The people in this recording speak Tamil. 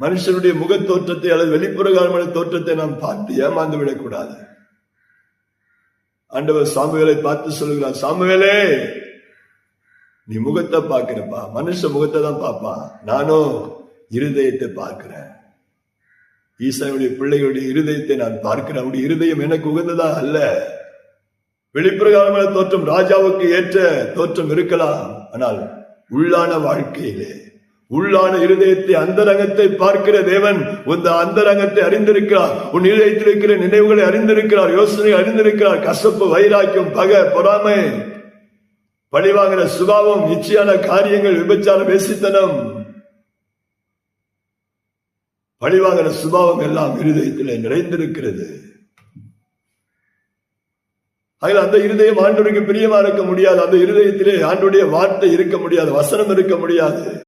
மனுஷனுடைய முக தோற்றத்தை அல்லது வெளிப்புறகாரமான தோற்றத்தை நாம் பார்த்து ஏமாந்து விடக்கூடாது ஆண்டவர் சாமுவேலை பார்த்து சொல்லுகிறார் சாமுவேலே நீ முகத்தை பார்க்கிறப்பா மனுஷ முகத்தை தான் பார்ப்பான் நானும் இருதயத்தை பார்க்கிறேன். ஈசாவுடைய பிள்ளைகளுடைய இருதயத்தை நான் பார்க்கிறேன். அவருடைய இருதயம் எனக்கு உகந்ததா அல்ல. வெளிப்பிரகாரமான தோற்றம் ராஜாவுக்கு ஏற்ற தோற்றம் இருக்கலாம். ஆனால் உள்ளான வாழ்க்கையிலே உள்ளான இருதயத்தை அந்தரங்கத்தை பார்க்கிற தேவன் உந்த அந்தரங்கத்தை அறிந்திருக்கிறார். உன் இதயத்தில் இருக்கிற நினைவுகளை அறிந்திருக்கிறார். யோசனை அறிந்திருக்கிறார். கசப்பு வைராக்கியம் பகை பொறாமை பழிவாங்கிற சுபாவம் நிச்சயான காரியங்கள் விபச்சாரம் பேசித்தனம் பழிவாங்கிற சுபாவம் எல்லாம் இருதயத்திலே நிறைந்திருக்கிறது. அதில் அந்த இருதயம் ஆண்டவருக்கு பிரியமா இருக்க முடியாது. அந்த இருதயத்திலே ஆண்டுடைய வார்த்தை இருக்க முடியாது. வசனம் இருக்க முடியாது.